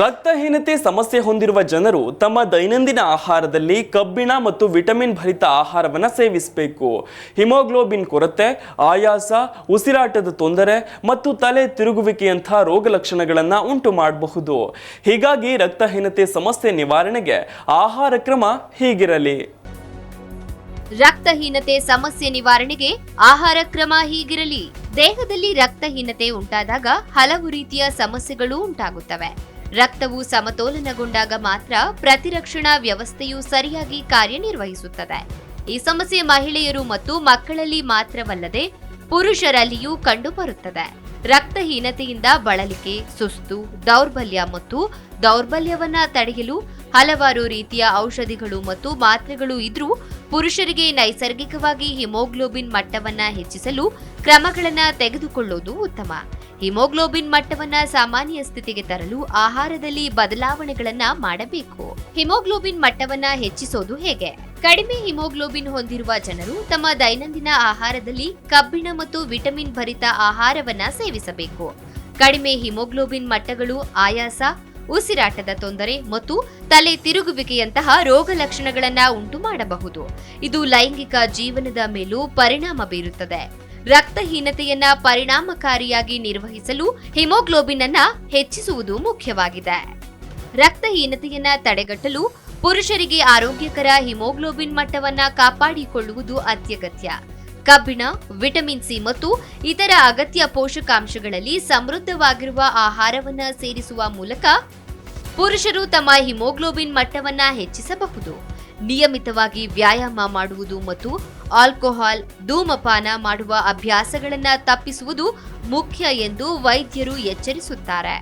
ರಕ್ತಹೀನತೆ ಸಮಸ್ಯೆ ಹೊಂದಿರುವ ಜನರು ತಮ್ಮ ದೈನಂದಿನ ಆಹಾರದಲ್ಲಿ ಕಬ್ಬಿಣ ಮತ್ತು ವಿಟಮಿನ್ ಭರಿತ ಆಹಾರವನ್ನು ಸೇವಿಸಬೇಕು. ಹಿಮೋಗ್ಲೋಬಿನ್ ಕೊರತೆ, ಆಯಾಸ, ಉಸಿರಾಟದ ತೊಂದರೆ ಮತ್ತು ತಲೆ ತಿರುಗುವಿಕೆಯಂಥ ರೋಗ ಲಕ್ಷಣಗಳನ್ನು ಉಂಟು ಮಾಡಬಹುದು. ಹೀಗಾಗಿ ರಕ್ತಹೀನತೆ ಸಮಸ್ಯೆ ನಿವಾರಣೆಗೆ ಆಹಾರ ಕ್ರಮ ಹೀಗಿರಲಿ. ರಕ್ತಹೀನತೆ ಸಮಸ್ಯೆ ನಿವಾರಣೆಗೆ ಆಹಾರ ಕ್ರಮ ಹೀಗಿರಲಿ. ದೇಹದಲ್ಲಿ ರಕ್ತಹೀನತೆ ಉಂಟಾದಾಗ ಹಲವು ರೀತಿಯ ಸಮಸ್ಯೆಗಳು ಉಂಟಾಗುತ್ತವೆ. ರಕ್ತವು ಸಮತೋಲನಗೊಂಡಾಗ ಮಾತ್ರ ಪ್ರತಿರಕ್ಷಣಾ ವ್ಯವಸ್ಥೆಯು ಸರಿಯಾಗಿ ಕಾರ್ಯನಿರ್ವಹಿಸುತ್ತದೆ. ಈ ಸಮಸ್ಯೆ ಮಹಿಳೆಯರು ಮತ್ತು ಮಕ್ಕಳಲ್ಲಿ ಮಾತ್ರವಲ್ಲದೆ ಪುರುಷರಲ್ಲಿಯೂ ಕಂಡುಬರುತ್ತದೆ. ರಕ್ತಹೀನತೆಯಿಂದ ಬಳಲಿಕೆ, ಸುಸ್ತು, ದೌರ್ಬಲ್ಯ ಮತ್ತು ದೌರ್ಬಲ್ಯವನ್ನ ತಡೆಯಲು ಹಲವಾರು ರೀತಿಯ ಔಷಧಿಗಳು ಮತ್ತು ಮಾತ್ರೆಗಳು ಇದ್ರೂ ಪುರುಷರಿಗೆ ನೈಸರ್ಗಿಕವಾಗಿ ಹಿಮೋಗ್ಲೋಬಿನ್ ಮಟ್ಟವನ್ನ ಹೆಚ್ಚಿಸಲು ಕ್ರಮಗಳನ್ನ ತೆಗೆದುಕೊಳ್ಳುವುದು ಉತ್ತಮ. ಹಿಮೋಗ್ಲೋಬಿನ್ ಮಟ್ಟವನ್ನ ಸಾಮಾನ್ಯ ಸ್ಥಿತಿಗೆ ತರಲು ಆಹಾರದಲ್ಲಿ ಬದಲಾವಣೆಗಳನ್ನ ಮಾಡಬೇಕು. ಹಿಮೋಗ್ಲೋಬಿನ್ ಮಟ್ಟವನ್ನ ಹೆಚ್ಚಿಸೋದು ಹೇಗೆ? ಕಡಿಮೆ ಹಿಮೋಗ್ಲೋಬಿನ್ ಹೊಂದಿರುವ ಜನರು ತಮ್ಮ ದೈನಂದಿನ ಆಹಾರದಲ್ಲಿ ಕಬ್ಬಿಣ ಮತ್ತು ವಿಟಮಿನ್ ಭರಿತ ಆಹಾರವನ್ನ ಸೇವಿಸಬೇಕು. ಕಡಿಮೆ ಹಿಮೋಗ್ಲೋಬಿನ್ ಮಟ್ಟಗಳು ಆಯಾಸ ಉಸಿರಾಟದ ತೊಂದರೆ ಮತ್ತು ತಲೆ ತಿರುಗುವಿಕೆಯಂತಹ ರೋಗ ಲಕ್ಷಣಗಳನ್ನ ಉಂಟು ಮಾಡಬಹುದು. ಇದು ಲೈಂಗಿಕ ಜೀವನದ ಮೇಲೂ ಪರಿಣಾಮ ಬೀರುತ್ತದೆ. ರಕ್ತಹೀನತೆಯನ್ನ ಪರಿಣಾಮಕಾರಿಯಾಗಿ ನಿರ್ವಹಿಸಲು ಹಿಮೋಗ್ಲೋಬಿನ್ ಅನ್ನ ಹೆಚ್ಚಿಸುವುದು ಮುಖ್ಯವಾಗಿದೆ. ರಕ್ತಹೀನತೆಯನ್ನ ತಡೆಗಟ್ಟಲು ಪುರುಷರಿಗೆ ಆರೋಗ್ಯಕರ ಹಿಮೋಗ್ಲೋಬಿನ್ ಮಟ್ಟವನ್ನ ಕಾಪಾಡಿಕೊಳ್ಳುವುದು ಅತ್ಯಗತ್ಯ. ಕಬ್ಬಿಣ, ವಿಟಮಿನ್ ಸಿ ಮತ್ತು ಇತರ ಅಗತ್ಯ ಪೋಷಕಾಂಶಗಳಲ್ಲಿ ಸಮೃದ್ಧವಾಗಿರುವ ಆಹಾರವನ್ನ ಸೇರಿಸುವ ಮೂಲಕ ಪುರುಷರು ತಮ್ಮ ಹಿಮೋಗ್ಲೋಬಿನ್ ಮಟ್ಟವನ್ನ ಹೆಚ್ಚಿಸಬಹುದು. ನಿಯಮಿತವಾಗಿ ವ್ಯಾಯಾಮ ಮಾಡುವುದು ಮತ್ತು ಆಲ್ಕೋಹಾಲ್, ಧೂಮಪಾನ ಮಾಡುವ ಅಭ್ಯಾಸಗಳನ್ನು ತಪ್ಪಿಸುವುದು ಮುಖ್ಯ ಎಂದು ವೈದ್ಯರು ಎಚ್ಚರಿಸುತ್ತಾರೆ.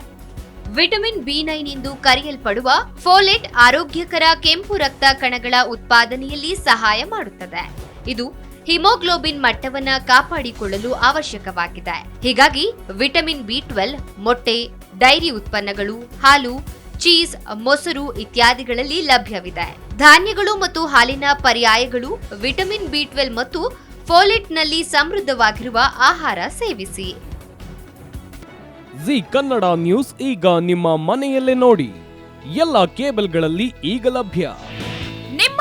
ವಿಟಮಿನ್ ಬಿ ನೈನ್ ಎಂದು ಕರೆಯಲ್ಪಡುವ ಫೋಲೆಟ್ ಆರೋಗ್ಯಕರ ಕೆಂಪು ರಕ್ತ ಕಣಗಳ ಉತ್ಪಾದನೆಯಲ್ಲಿ ಸಹಾಯ ಮಾಡುತ್ತದೆ. ಇದು ಹಿಮೋಗ್ಲೋಬಿನ್ ಮಟ್ಟವನ್ನ ಕಾಪಾಡಿಕೊಳ್ಳಲು ಅವಶ್ಯಕವಾಗಿದೆ. ಹೀಗಾಗಿ ವಿಟಮಿನ್ ಬಿ ಟ್ವೆಲ್ ಮೊಟ್ಟೆ, ಡೈರಿ ಉತ್ಪನ್ನಗಳು, ಹಾಲು, ಚೀಸ್, ಮೊಸರು ಇತ್ಯಾದಿಗಳಲ್ಲಿ ಲಭ್ಯವಿದೆ. ಧಾನ್ಯಗಳು ಮತ್ತು ಹಾಲಿನ ಪರ್ಯಾಯಗಳು ವಿಟಮಿನ್ ಬಿ ಟ್ವೆಲ್ ಮತ್ತು ಫೋಲೆಟ್ನಲ್ಲಿ ಸಮೃದ್ಧವಾಗಿರುವ ಆಹಾರ ಸೇವಿಸಿ. ಜಿ ಕನ್ನಡ ನ್ಯೂಸ್ ಈಗ ನಿಮ್ಮ ಮನೆಯಲ್ಲೇ ನೋಡಿ. ಎಲ್ಲ ಕೇಬಲ್ಗಳಲ್ಲಿ ಈಗ ಲಭ್ಯ.